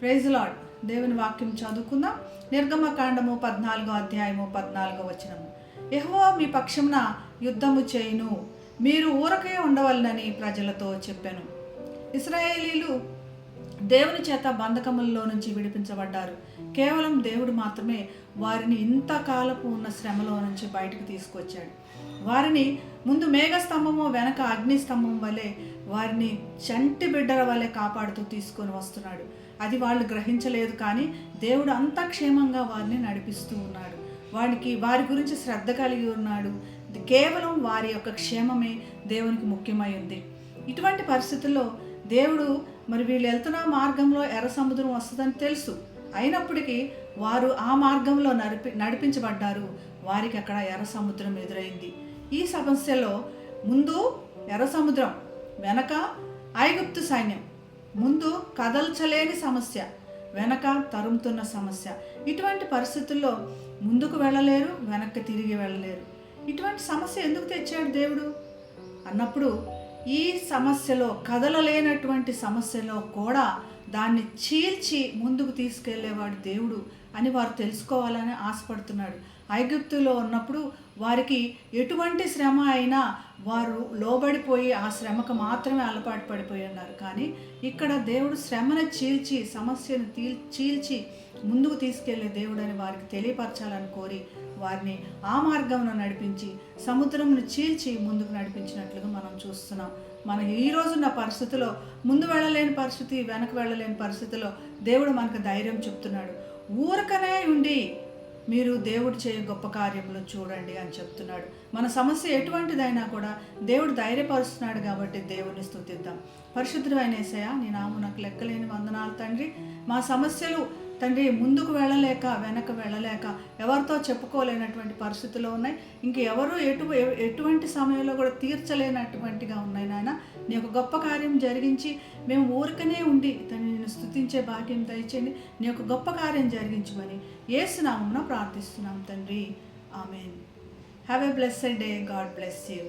Praise lord దేవుని వాక్యం చదువుకుందాం. నిర్గమకాండము పద్నాలుగో అధ్యాయము పద్నాలుగో వచనము. యెహోవా మీ పక్షమున యుద్ధము చేయును. మీరు ఊరకే ఉండవలనని ప్రజలతో చెప్పాను. ఇస్రాయేలీలు దేవుని చేత బంధకములలో నుంచి విడిపించబడ్డారు. కేవలం దేవుడు మాత్రమే వారిని ఇంతకాలపు ఉన్న శ్రమలో నుంచి బయటకు తీసుకొచ్చాడు. వారిని ముందు మేఘస్తంభము వెనక అగ్నిస్తంభం వలె వారిని చంటి బిడ్డల వలె కాపాడుతూ తీసుకొని వస్తున్నాడు. అది వాళ్ళు గ్రహించలేదు కానీ దేవుడు అంత క్షేమంగా వారిని నడిపిస్తూ ఉన్నాడు. వారికి వారి గురించి శ్రద్ధ కలిగి ఉన్నాడు. కేవలం వారి యొక్క క్షేమమే దేవునికి ముఖ్యమై ఉంది. ఇటువంటి పరిస్థితుల్లో దేవుడు మరి వీళ్ళు వెళ్తున్న మార్గంలో ఎర్ర సముద్రం వస్తుందని తెలుసు. అయినప్పటికీ వారు ఆ మార్గంలో నడిపి నడిపించబడ్డారు. వారికి అక్కడ ఎర్ర సముద్రం ఎదురైంది. ఈ సమస్యలో ముందు ఎర్ర సముద్రం వెనక ఐగుప్తు సైన్యం. ముందు కదల్చలేని సమస్య వెనక తరుముతున్న సమస్య. ఇటువంటి పరిస్థితుల్లో ముందుకు వెళ్ళలేరు వెనక్కి తిరిగి వెళ్ళలేరు. ఇటువంటి సమస్య ఎందుకు తెచ్చాడు దేవుడు? అన్నప్పుడు ఈ సమస్యలో కదలలేనటువంటి సమస్యలో కూడా దాన్ని చీల్చి ముందుకు తీసుకెళ్ళేవాడు దేవుడు అని వారు తెలుసుకోవాలని ఆశపడుతున్నాడు. ఐగుప్తులో ఉన్నప్పుడు వారికి ఎటువంటి శ్రమ అయినా వారు లోబడిపోయి ఆ శ్రమకు మాత్రమే అలపాటు పడిపోయి ఉన్నారు. కానీ ఇక్కడ దేవుడు శ్రమను చీల్చి సమస్యను తీ చీల్చి ముందుకు తీసుకెళ్ళే దేవుడు అని వారికి తెలియపరచాలని కోరి వారిని ఆ మార్గంలో నడిపించి సముద్రంను చీల్చి ముందుకు నడిపించినట్లుగా మనం చూస్తున్నాం. మన ఈ రోజున్న పరిస్థితిలో ముందు వెళ్ళలేని పరిస్థితి వెనక వెళ్ళలేని పరిస్థితిలో దేవుడు మనకు ధైర్యం చెప్తున్నాడు. ఊరకనే ఉండి మీరు దేవుడు చేయ గొప్ప కార్యములు చూడండి అని చెప్తున్నాడు. మన సమస్య ఎటువంటిదైనా కూడా దేవుడు ధైర్యపరుస్తున్నాడు కాబట్టి దేవుని స్థుతిద్దాం. పరిశుద్ధుడు అయిన ఏసయ్య నీ నాము నాకు లెక్కలేని వందనాలు తండ్రి. మా సమస్యలు తండ్రి ముందుకు వెళ్ళలేక వెనక వెళ్ళలేక ఎవరితో చెప్పుకోలేనటువంటి పరిస్థితులు ఉన్నాయి. ఇంక ఎవరు ఎటు ఎటువంటి సమయంలో కూడా తీర్చలేనటువంటిగా ఉన్నాయి నాయన. నీ యొక్క గొప్ప కార్యం జరిగించి మేము ఊరికనే ఉండి తండ్రి నేను స్థుతించే భాగ్యం దయచేయండి. నీ యొక్క గొప్ప కార్యం జరిగించమని ఏసునామమున ప్రార్థిస్తున్నాం తండ్రి. Amen. Have a blessed day God bless you